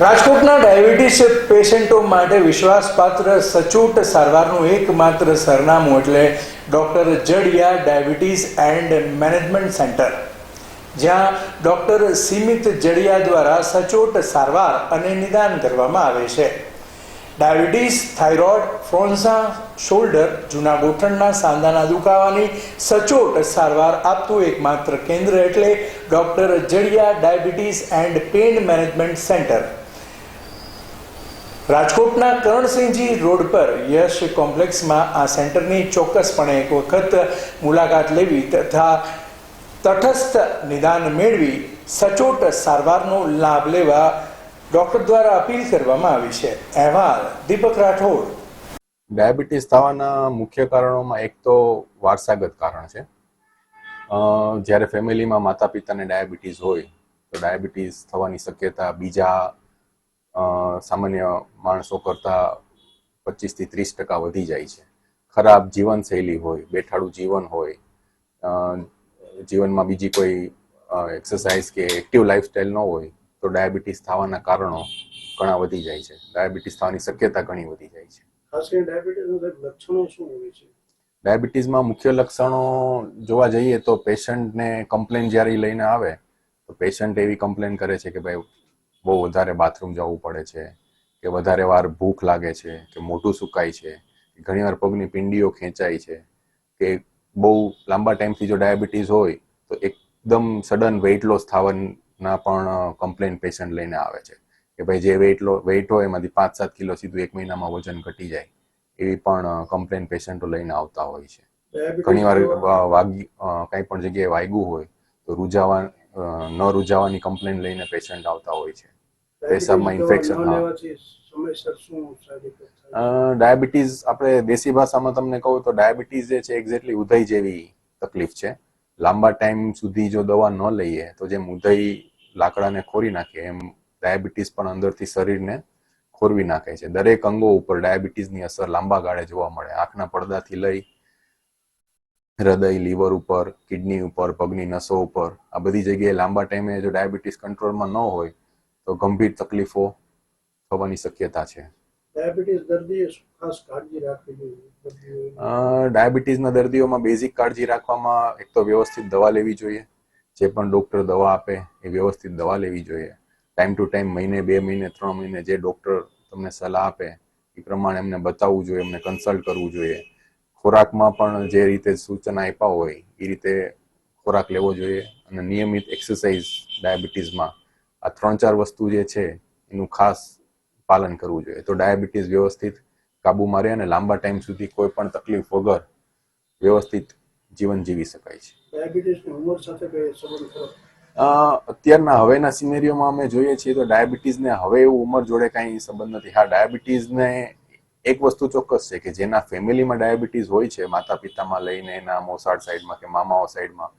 રાજકોટના ડાયાબિટીસ પેશન્ટો માટે વિશ્વાસપાત્ર સચોટ સારવારનું એકમાત્ર સરનામું એટલે doctor Jadia diabetes and management centre. જ્યાં ડૉક્ટર સીમિત જડિયા દ્વારા સચોટ સારવાર અને નિદાન કરવામાં આવે છે. ડાયાબિટીસ, થાઇરોઇડ, ફ્રોન્સા, શોલ્ડર, જૂના ગોઠણના સાંધાના દુખાવાની સચોટ સારવાર આપતું એકમાત્ર કેન્દ્ર એટલે doctor Jadia diabetes and pain management centre. રાજકોટના કરણસિંહજી રોડ પર યશ કોમ્પ્લેક્સમાં આ સેન્ટરની ચોક્કસપણે એક વખત મુલાકાત લેવી તથા તટસ્થ નિદાન મેળવી સચોટ સારવારનો લાભ લેવા ડોક્ટર દ્વારા અપીલ કરવામાં આવી છે. અહેવાલ દીપક રાઠોડ. ડાયાબિટીસ થવાના મુખ્ય કારણોમાં એક તો વારસાગત કારણ છે. જ્યારે ફેમિલીમાં માતા પિતાને ડાયાબિટીસ હોય તો ડાયાબિટીસ થવાની શક્યતા બીજા સામાન્ય માણસો કરતાં પચીસથી ત્રીસ ટકા વધી જાય છે. ખરાબ જીવનશૈલી હોય બેઠાડું જીવન હોય જીવનમાં બીજી કોઈ એક્સરસાઇઝ કે એક્ટિવ લાઈફસ્ટાઈલ ન હોય તો ડાયાબિટીસ થવાના કારણો ઘણા વધી જાય છે. ડાયાબિટીસ થવાની શક્યતા ઘણી વધી જાય છે. ખાસ કરીને ડાયાબિટીસના લક્ષણો શું હોય છે? ડાયાબિટીસમાં મુખ્ય લક્ષણો જોવા જઈએ તો પેશન્ટને કમ્પ્લેન જ્યારે લઈને આવે તો પેશન્ટ એવી કમ્પ્લેન કરે છે કે ભાઈ બહુ વધારે બાથરૂમ જવું પડે છે કે વધારે વાર ભૂખ લાગે છે કે મોટું સુકાય છે ઘણીવાર પગની પિંડીઓ ખેંચાય છે કે બહુ લાંબા ટાઈમથી જો ડાયાબિટીસ હોય તો એકદમ સડન વેઇટ લોસ થવાના પણ કમ્પ્લેન પેશન્ટ લઈને આવે છે કે ભાઈ જે વેઇટ લો વેઇટ હોય એમાંથી પાંચ સાત કિલો સીધું એક મહિનામાં વજન ઘટી જાય એવી પણ કમ્પ્લેન પેશન્ટો લઈને આવતા હોય છે. ઘણીવાર વાગી કંઈ પણ જગ્યાએ વાગ્યું હોય તો રૂજાવા ન રૂજાવાની કમ્પ્લેન લઈને પેશન્ટ આવતા હોય છે. પેશાબમાં ઇન્ફેક્શન ડાયાબિટીસ આપણે દેશી ભાષામાં તમને કહું તો ડાયાબિટીસ જે છે એક્ઝેક્ટલી ઉધઈ જેવી તકલીફ છે. લાંબા ટાઈમ સુધી જો દવા ન લઈએ તો જેમ ઉધઈ લાકડાને ખોરી નાખે એમ ડાયાબિટીસ પણ અંદરથી શરીરને ખોરવી નાખે છે. દરેક અંગો ઉપર ડાયાબિટીસની અસર લાંબા ગાળે જોવા મળે. આંખના પડદાથી લઈ હૃદય લીવર ઉપર કિડની ઉપર પગની નસો ઉપર આ બધી જગ્યાએ લાંબા ટાઈમે જો ડાયાબિટીસ કંટ્રોલમાં ન હોય તો ગંભીર તકલીફો થવાની શક્યતા છે. ડાયાબિટીસના દર્દીઓમાં બેઝિક કાળજી રાખવામાં એક તો વ્યવસ્થિત દવા લેવી જોઈએ જે પણ ડોક્ટર દવા આપે એ વ્યવસ્થિત દવા લેવી જોઈએ. ટાઈમ ટુ ટાઈમ મહિને બે મહિને ત્રણ મહિને જે ડોક્ટર તમને સલાહ આપે એ પ્રમાણે એમને બતાવવું જોઈએ એમને કન્સલ્ટ કરવું જોઈએ. ખોરાકમાં પણ જે રીતે સૂચના આપ્યા હોય એ રીતે ખોરાક લેવો જોઈએ અને નિયમિત એક્સરસાઇઝ ડાયાબિટીસમાં આ ત્રણ ચાર વસ્તુ જે છે એનું ખાસ પાલન કરવું જોઈએ. તો ડાયાબિટીસ વ્યવસ્થિત કાબૂમાં રહે અને લાંબા ટાઈમ સુધી કોઈ પણ તકલીફ વગર વ્યવસ્થિત જીવન જીવી શકાય છે. ડાયાબિટીસની ઉંમર સાથે અત્યારના હવેના સિનેરિયોમાં અમે જોઈએ છીએ તો ડાયાબિટીસને હવે એવું ઉંમર જોડે કાંઈ સંબંધ નથી. હા ડાયાબિટીસને એક વસ્તુ ચોક્કસ છે કે જેના ફેમિલીમાં ડાયાબિટીસ હોય છે માતા પિતામાં લઈને એના મોસાળ સાઈડમાં કે મામાઓ સાઈડમાં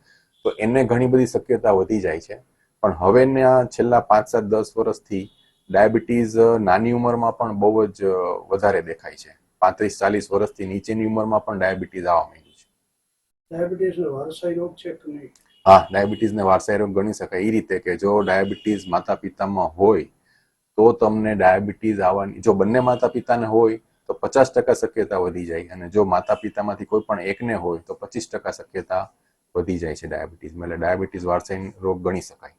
તો એને ઘણી બધી શક્યતા વધી જાય છે. પણ હવેના છેલ્લા પાંચ સાત દસ વર્ષથી ડાયાબિટીસ નાની ઉંમરમાં પણ બહુ જ વધારે દેખાય છે. પાંત્રીસ ચાલીસ વર્ષથી નીચેની ઉંમરમાં પણ ડાયાબિટીસ આવવા માંડ્યું છે. ડાયાબિટીસનો વારસાઈ રોગ છે કે નહીં? હા ડાયાબિટીસને વારસાઈ રોગ ગણી શકાય. એ રીતે કે જો ડાયાબિટીસ માતા પિતામાં હોય તો તમને ડાયાબિટીસ આવવાની જો બંને માતા પિતાને હોય તો પચાસ ટકા શક્યતા વધી જાય અને જો માતા પિતામાંથી કોઈ પણ એકને હોય તો પચીસ ટકા શક્યતા વધી જાય છે ડાયાબિટીસ. એટલે ડાયાબિટીસ વારસાઈ રોગ ગણી શકાય.